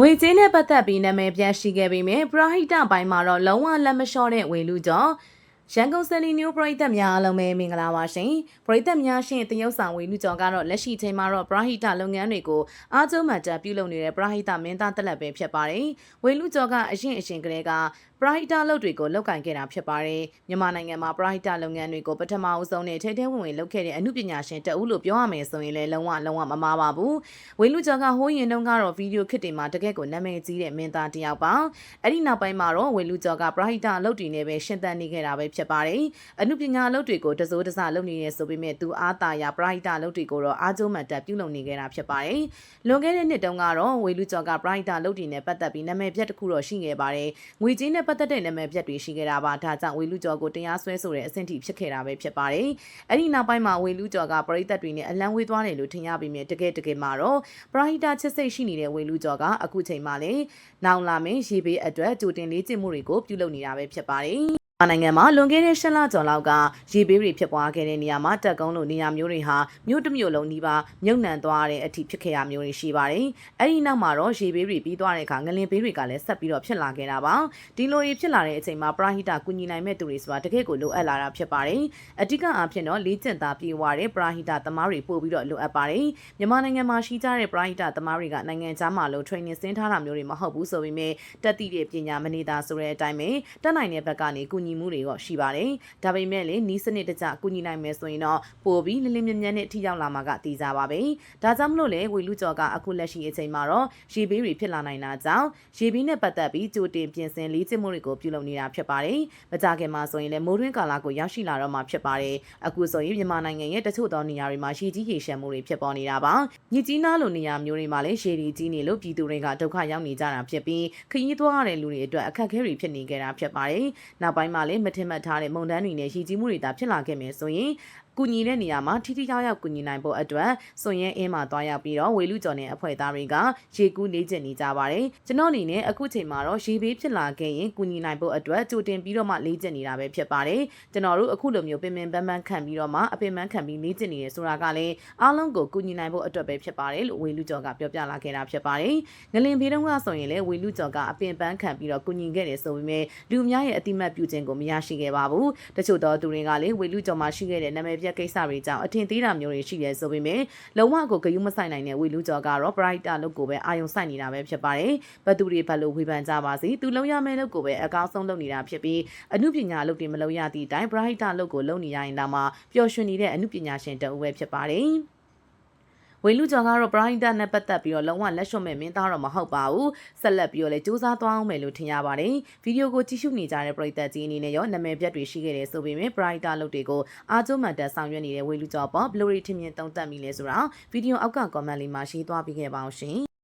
ငွေကြေးနဲ့ပတ်သက်ပြီးနာမည်ပြန်ရှိခဲ့ပေမဲ့ပရာဟိတပိုင်းမှာတော့လုံးဝလက်မလျှော့တဲ့ဝေလူကြောင့် ရန်ကုန်စလီမျိုးပရိသတ်များအားလုံးပဲမင်္ဂလာပါရှင်ပရိသတ်များရှင်တရုတ်ဆောင်ဝေလူကြောင့်ကတော့လက်ရှိချိန်မှာတော့ပရာဟိတလုပ်ငန်းတွေကိုအားကျုံးမှတ်တက်ပြုလုပ်နေတဲ့ပရာဟိတမင်းသားတက်လက်ပဲဖြစ်ပါတယ်ဝေလူကြောင့်ကအရင်အရှင်ကလေးကပရာဟိတလုပ်တွေကိုလုပ်ကင်ခဲ့တာဖြစ်ပါတယ်မြန်မာနိုင်ငံမှာပရာဟိတလုပ်ငန်းတွေကိုပထမအဆုံးနဲ့ထဲထဲဝင်ဝင်လုပ်ခဲ့တဲ့အမှုပညာရှင်တဦးလို့ပြောရမယ်ဆိုရင်လည်းလုံးဝလုံးဝမမားပါဘူးဝေလူကြောင့်ကဟိုးရင်တုန်းကတော့ဗီဒီယိုခစ်တွေမှာတကယ့်ကိုနာမည်ကြီးတဲ့မင်းသားတစ်ယောက်ပါအဲ့ဒီနောက်ပိုင်းမှာတော့ဝေလူကျော်ကပရာဟိတအလုပ်တွေနဲ့ပဲရှင်သန်နေခဲ့တာပဲဖြစ်ပါတယ်။အမှုပညာအလုပ်တွေကိုတစိုးတစလုပ်နေရဆိုပေမဲ့သူအားတာရပရာဟိတအလုပ်တွေကိုတော့အားကျုံးမှန်တက်ပြုလုပ်နေခဲ့တာဖြစ်ပါတယ်။လွန်ခဲ့တဲ့နှစ်တုန်းကတော့ဝေလူကျော်ကပရာဟိတအလုပ်တွေနဲ့ပတ်သက်ပြီးနာမည်ပြတ်တစ်ခုတော့ရှိခဲ့ပါတယ်။ငွေကြေးနဲ့ပတ်သက်တဲ့နာမည်ပြတ်တွေရှိခဲ့တာပါ။ဒါကြောင့်ဝေလူကျော်ကိုတရားစွဲဆိုတဲ့အဆင့်ထိဖြစ်ခဲ့တာပဲဖြစ်ပါတယ်။အဲ့ဒီနောက်ပိုင်းမှာဝေလူကျော်ကပရိသတ်တွေနဲ့အလံဝေးသွားတယ်လို့ထင်ရပေမဲ့တကယ်တကယ်မှာတော့ပရာဟိတချစ်စိတ်ရှိနေတဲ့ဝေလူကျော်ကအခုချိန်မှာလည်းနောင်လာမယ့်ရေဘေးအတွက်ကြိုတင်လေးကျင့်မှုတွေကိုပြုလုပ်နေတာပဲဖြစ်ပါတယ်။ မြန်မာနိုင်ငံမှာလွန်ခဲ့တဲ့၈လကျော်လောက်ကရေဘေးတွေဖြစ်ပွားခဲ့တဲ့နေရာမှာတက်ကုန်းလိုနေရာမျိုးတွေဟာမြို့တစ်မြို့လုံးနီးပါးမြုပ်နှံသွားတဲ့အထိဖြစ်ခဲ့ရမျိုးတွေရှိပါတယ်။အဲဒီနောက်မှာတော့ရေဘေးတွေပြီးသွားတဲ့အခါငလင်ဘေးတွေကလည်းဆက်ပြီးတော့ဖြစ်လာခဲ့တာပါ။ဒီလိုတွေဖြစ်လာတဲ့အချိန်မှာပရာဟိတကူညီနိုင်မဲ့သူတွေဆိုတာတကယ့်ကိုလိုအပ်လာတာဖြစ်ပါတယ်။အဓိကအဖြစ်တော့လေးကျင့်သားပြေဝတဲ့ပရာဟိတသမားတွေပို့ပြီးတော့လိုအပ်ပါတယ်။မြန်မာနိုင်ငံမှာရှိကြတဲ့ပရာဟိတသမားတွေကနိုင်ငံခြားမှာလို့ training ဆင်းထားတာမျိုးတွေမဟုတ်ဘူးဆိုပေမဲ့တက်တိတဲ့ပညာမနေတာဆိုတဲ့အတိုင်းပဲတက်နိုင်တဲ့ဘက်ကနေကူညီမှုတွေတော့ရှိပါတယ်။ဒါပေမဲ့လည်းနီးစနစ်တကျကူညီနိုင်မယ်ဆိုရင်တော့ပိုပြီးလင်းလင်းမြန်းမြန်းနဲ့ထိရောက်လာမှာကတည်ကြပါပဲ။ဒါကြောင့်မလို့လေဝေလူကျော်ကအခုလက်ရှိအချိန်မှာတော့ရေဘေးတွေဖြစ်လာနိုင်တာကြောင့်ရေဘေးနဲ့ပတ်သက်ပြီးကြိုတင်ပြင်ဆင်လေးကျင့်မှုတွေကိုပြုလုပ်နေတာဖြစ်ပါတယ်။မကြခင်မှာဆိုရင်လည်းမိုးတွင်းကာလကိုရောက်ရှိလာတော့မှာဖြစ်ပါတယ်။အခုဆိုရင်မြန်မာနိုင်ငံရဲ့တချို့သောနေရာတွေမှာရေကြီးရေရှမ်းမှုတွေဖြစ်ပေါ်နေတာပါ။မြစ်ကြီးနားလိုနေရာမျိုးတွေမှာလည်းရေတွေကြီးနေလို့ပြည်သူတွေကဒုက္ခရောက်နေကြတာဖြစ်ပြီးခရီးသွားရတဲ့လူတွေအတွက်အခက်အခဲတွေဖြစ်နေကြတာဖြစ်ပါတယ်။နောက်ပိုင်းမှာလည်းမထင်မှတ်ထားတဲ့မုန်တန်းတွေနဲ့ရည်ကြီးမှုတွေသာဖြစ်လာခဲ့မယ်ဆိုရင် ကူညီတဲ့နေရာမှာထိထိရောက်ရောက်ကူညီနိုင်ဖို့အတွက်စွန်ရဲအင်းမှာတွားရောက်ပြီးတော့ဝေလူကျော်နဲ့အဖွဲ့သားတွေကရေကူးလေ့ကျင့်နေကြပါတယ်ကျွန်တော်အနေနဲ့အခုချိန်မှာတော့ရေဘေးဖြစ်လာခဲ့ရင်ကူညီနိုင်ဖို့အတွက်ကြိုတင်ပြီးတော့မှလေ့ကျင့်နေတာပဲဖြစ်ပါတယ်ကျွန်တော်တို့အခုလိုမျိုးပင်ပင်ပန်းပန်းခံပြီးတော့မှအပင်ပန်းခံပြီးလေ့ကျင့်နေရဆိုတာကလည်းအားလုံးကိုကူညီနိုင်ဖို့အတွက်ပဲဖြစ်ပါတယ်လို့ဝေလူကျော်ကပြောပြလာခဲ့တာဖြစ်ပါတယ်ငလင်ဘေးတုန်းကဆိုရင်လည်းဝေလူကျော်ကအပင်ပန်းခံပြီးတော့ကူညီခဲ့တယ်ဆိုပေမဲ့လူအများရဲ့အတိမတ်ပြုခြင်းကိုမရရှိခဲ့ပါဘူးတချို့သောသူတွေကလည်းဝေလူကျော်မှာရှိခဲ့တဲ့နာမည်ပြကိစ္စတွေကြောင့်အထင်သေးတာမျိုးတွေရှိရဲဆိုပေမဲ့လုံးဝကိုဂယုမဆိုင်နိုင်တဲ့ဝေလူကျော်ကတော့ brighter လို့ကိုပဲအာယုံဆိုင်နေတာပဲဖြစ်ပါတယ်ဘသူတွေဘတ်လို့ဝေဖန်ကြပါစေသူလုံးရမယ့်လို့ကိုပဲအကောင်းဆုံးလုပ်နေတာဖြစ်ပြီးအမှုပညာလုပ်တွေမလုပ်ရသည့်အတိုင်း brighter လို့ကိုလုပ်နေရရင်တော့မှပျော်ရွှင်နေတဲ့အမှုပညာရှင်တအုပ်ပဲဖြစ်ပါတယ် ဝေလူကျော်ကတော့ Brian နဲ့ပတ်သက်ပြီးတော့လုံးဝလက်ရွှတ်မဲ့မင်းသားတော့မဟုတ်ပါဘူးဆက်လက်ပြီးတော့လည်းစူးစမ်းသွားအောင်မယ်လို့ထင်ရပါတယ်ဗီဒီယိုကိုကြည့်ရှုနေကြတဲ့ပရိသတ်ကြီးအနေနဲ့ရောနာမည်ပြတ်တွေရှိခဲ့တယ်ဆိုပေမဲ့ Brian လုပ်တွေကိုအားကျုံမှန်တက်ဆောင်ရွက်နေတဲ့ဝေလူကျော်ပေါ်ဘလူးရီထင်မြင်သုံးသပ်မိလဲဆိုတာဗီဒီယိုအောက်က comment လေးမှာရေးသွားပေးခဲ့ပါအောင်ရှင်